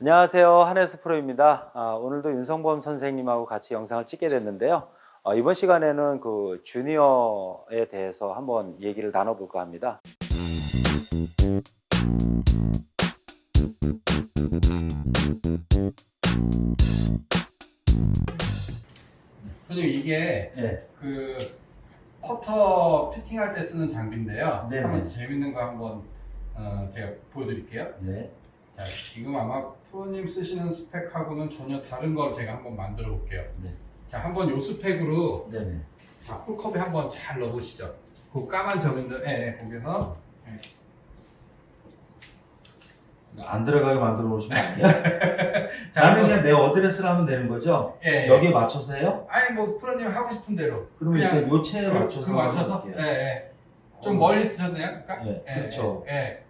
안녕하세요. 한혜스 프로입니다. 아, 오늘도 윤성범 선생님하고 같이 영상을 찍게 됐는데요. 어, 이번 시간에는 그 주니어에 대해서 한번 얘기를 나눠볼까 합니다. 선생님 이게 네. 그 퍼터 피팅할 때 쓰는 장비인데요. 네네. 한번 재밌는 거 한번 어, 제가 보여드릴게요. 네. 자 지금 아마 프로님 쓰시는 스펙하고는 전혀 다른 걸 제가 한번 만들어 볼게요. 네. 자 한번 요 스펙으로 네네. 자 홀컵에 한번 잘 넣어보시죠. 그 까만 점인데 예, 예, 거기서 예. 안 들어가게 만들어 놓으시면 안 돼요? 자, 나는 그냥 내 어드레스를 하면 되는 거죠? 예, 예. 여기에 맞춰서 해요? 아니 뭐 프로님 하고 싶은 대로 그러면 그냥 이렇게 요체에 그, 맞춰서 그 맞춰서. 예, 예. 좀 어. 멀리 쓰셨네요, 아까? 예, 그렇죠. 예, 예.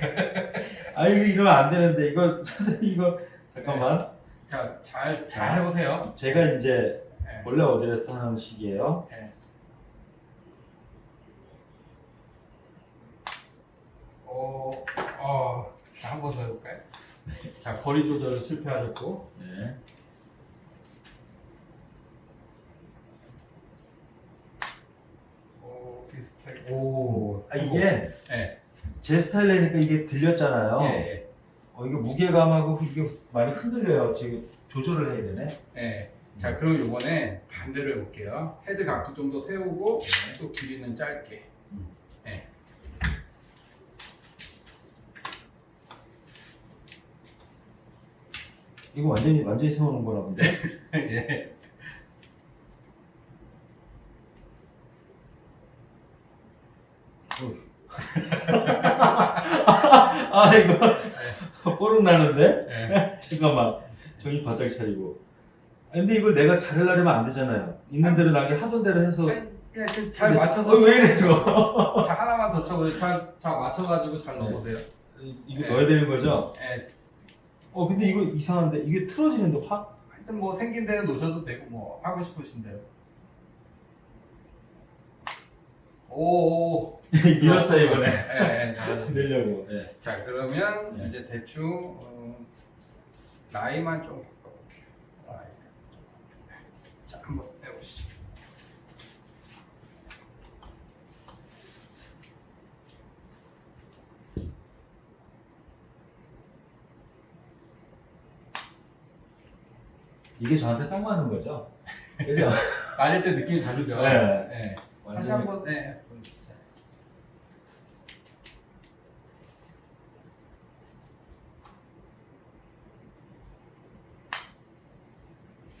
아 이거 이러면 안 되는데 이거 선생님 이거 잠깐만. 자, 잘, 잘 해보세요. 제가 이제 예. 원래 어드레스 하는 식이에요. 예. 어, 어, 자, 한 번 더 해볼까요? 자, 거리 조절은 실패하셨고. 네. 오, 비슷해. 오, 아 이게 예, 제 스타일이니까 이게 들렸잖아요. 예, 예, 어, 이게 무게감하고 이게 많이 흔들려요. 지금 조절을 해야 되네. 예. 자, 그럼 요번에 반대로 해볼게요. 헤드 각도 좀 더 세우고, 또 길이는 짧게. 음. 예. 이거 완전히 완전히 세워놓은 거라 근데. 예. 아 이거 뽀록 나는데? 예. 잠깐만. 정신 바짝 차리고. 아, 근데 이걸 내가 잘하려면 안 되잖아요. 있는 대로 나게 하던 대로 해서. 아니, 그냥 좀잘 근데- 맞춰서. 어, 왜 이래 이거? 자, 하나만 더 쳐보세요. 잘, 잘 맞춰가지고 잘 네. 넣어보세요. 이거 네. 넣어야 되는 거죠? 예. 어 근데 이거 이상한데 이게 틀어지는데 확? 하여튼 뭐 생긴 대로 놓으셔도 되고 뭐 하고 싶으신 대로. 오, 오. 밀었어요 이번에. 예, 예, 잘하셨어요. 내려고. 예. 자, 그러면 네. 이제 대충 어, 라인만 좀 바꿔볼게요. 라인. 자, 한번 해보시죠. 이게 저한테 딱 맞는 거죠? 그죠? 맞을 때 느낌이 다르죠? 네. 예. 다시 완전히- 한번, 네. 보여주시죠.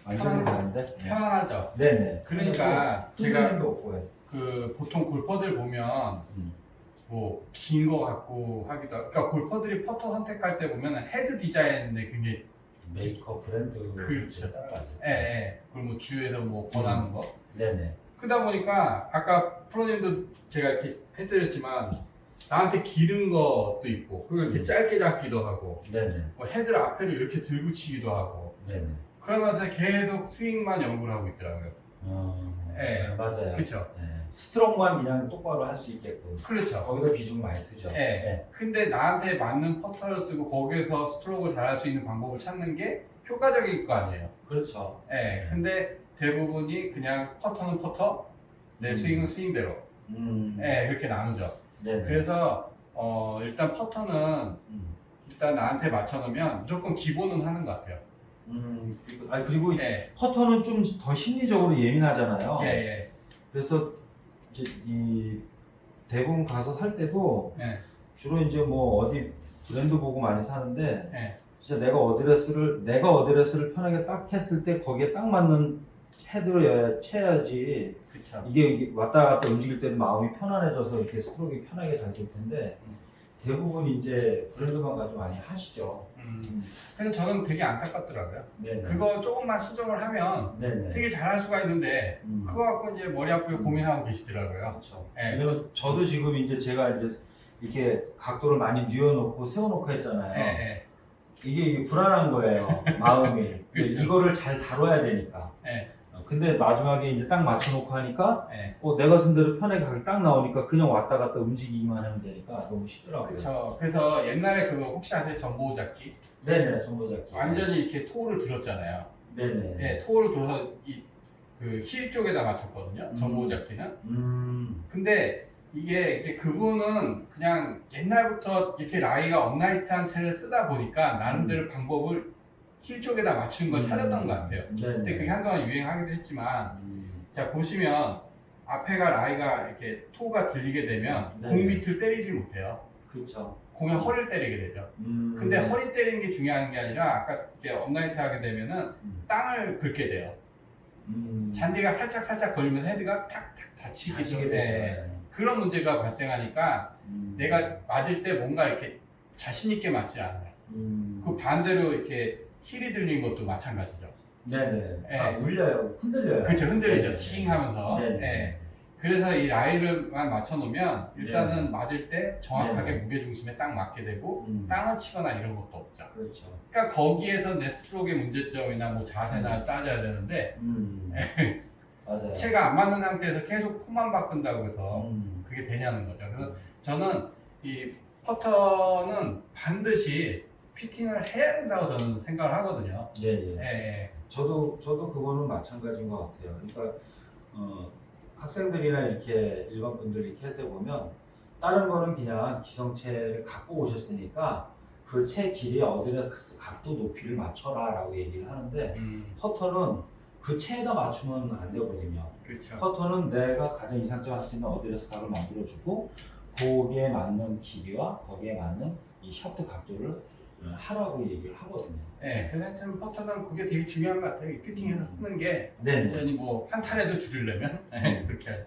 완전히 다른데? 네. 편안하죠? 네네. 그러니까 제가 흔들림도 없고. 예. 그 보통 골퍼들 보면 음. 뭐 긴거 갖고 하기도 하고 그러니까 골퍼들이 퍼터 선택할 때 보면 헤드 디자인에 굉장히 메이커 브랜드 그렇죠. 따라가죠. 예, 예. 그리고 뭐 주에서 뭐 권하는 거 네네. 그러다 보니까 아까 프로님도 제가 이렇게 해드렸지만 나한테 기른 것도 있고 그리고 이렇게 음. 짧게 잡기도 하고 네네. 뭐 헤드를 앞에를 이렇게 들고 치기도 하고 네네. 그러면서 계속 스윙만 연구를 하고 있더라고요 어, 예. 맞아요. 그렇죠 네. 스트로크만 그냥 똑바로 할 수 있게끔 그렇죠 거기다 비중 많이 두죠. 예. 근데 나한테 맞는 퍼터를 쓰고 거기에서 스트로크를 잘할 수 있는 방법을 찾는 게 효과적일 거 아니에요. 그렇죠. 예. 근데 대부분이 그냥 퍼터는 퍼터, 내 음. 스윙은 스윙대로. 음. 예, 그렇게 나누죠. 네네. 그래서 어, 일단 퍼터는 음. 일단 나한테 맞춰놓으면 무조건 기본은 하는 것 같아요. 음. 그리고, 아 그리고 예, 퍼터는 좀 더 심리적으로 예민하잖아요. 예, 예. 그래서 이제 이 대부분 가서 살 때도 예. 주로 이제 뭐 어디 브랜드 보고 많이 사는데 예. 진짜 내가 어드레스를 내가 어드레스를 편하게 딱 했을 때 거기에 딱 맞는 헤드로 여- 쳐야지 그쵸. 이게, 이게 왔다 갔다 움직일 때도 마음이 편안해져서 이렇게 스트로크 편하게 잘 될 텐데 음. 대부분 이제 브랜드만 가지고 많이 하시죠. 음. 그래서 저는 되게 안타깝더라고요. 네네. 그거 조금만 수정을 하면 네네. 되게 잘할 수가 있는데 음. 그거 갖고 이제 머리 아프게 음. 고민하고 계시더라고요. 그렇죠. 예. 그래서 저도 지금 이제 제가 이제 이렇게 각도를 많이 뉘어놓고 세워놓고 했잖아요. 예, 예. 이게, 이게 불안한 거예요. 마음이. 그렇죠. 이거를 잘 다뤄야 되니까. 예. 어, 근데 마지막에 이제 딱 맞춰놓고 하니까 네. 어, 내가 쓴 대로 편하게 각이 딱 나오니까 그냥 왔다 갔다 움직이기만 하면 되니까 너무 쉽더라고요. 그렇죠. 그래서 옛날에 그거 혹시 아세요? 전보잡기? 네네, 정보잡기. 완전히 이렇게 토를 들었잖아요. 네네. 네, 토를 들어서 이그힐 쪽에다 맞췄거든요. 음. 전보잡기는. 음, 근데 이게 이게 그분은 그냥 옛날부터 이렇게 라이가 업라이트한 채를 쓰다 보니까 나름대로 방법을 힐 쪽에다 맞추는 걸 찾았던 것 같아요. 네네. 근데 그게 한동안 유행하기도 했지만 음, 자 보시면 앞에가 라이가 이렇게 토가 들리게 되면 네. 공 밑을 때리질 못해요. 그렇죠. 공의 허리를 때리게 되죠. 음, 근데 허리 때리는 게 중요한 게 아니라 아까 이렇게 업라이트 하게 되면은 음, 땅을 긁게 돼요. 음, 잔디가 살짝 살짝 걸리면서 헤드가 탁탁 다치게 다치게 돼요. 예. 되죠. 그런 문제가 발생하니까 음, 내가 맞을 때 뭔가 이렇게 자신 있게 맞지 않아요. 음, 그 반대로 이렇게 힐이 들리는 것도 마찬가지죠. 네네. 예. 아, 울려요. 흔들려요. 그렇죠. 흔들리죠. 팅 하면서. 네네. 예. 그래서 이 라이를만 맞춰놓으면 일단은. 맞을 때 정확하게 네네. 무게중심에 딱 맞게 되고 음, 땅을 치거나 이런 것도 없죠. 그렇죠. 그러니까 거기에서 내 스트로크의 문제점이나 뭐 자세나 따져야 되는데 음, 맞아요. 채가 안 맞는 상태에서 계속 폼만 바꾼다고 해서 음, 그게 되냐는 거죠. 그래서 저는 이 퍼터는 반드시 피팅을 해야 된다고 저는 생각을 하거든요. 예, 예. 예, 예. 저도 저도 그거는 마찬가지인 것 같아요. 그러니까 어, 학생들이나 이렇게 일반 분들 이렇게 할 때 보면 다른 거는 그냥 기성체를 갖고 오셨으니까 그 채 길이 어디나 각도 높이를 맞춰라라고 얘기를 하는데 음, 퍼터는 그 채에다 맞추면 안 되거든요. 그렇죠. 퍼터는 내가 가장 이상적으로 할 수 있는 어드레스 각을 만들어주고 거기에 맞는 길이와 거기에 맞는 이 샤프트 각도를 어, 어, 하라고 얘기를 하거든요. 네, 그 상태는 포터는 그게 되게 중요한 것 같아요. 이 피팅해서 쓰는 게 뭐 예, 네. 완전히 뭐 한탄에도 줄이려면 그렇게 하죠.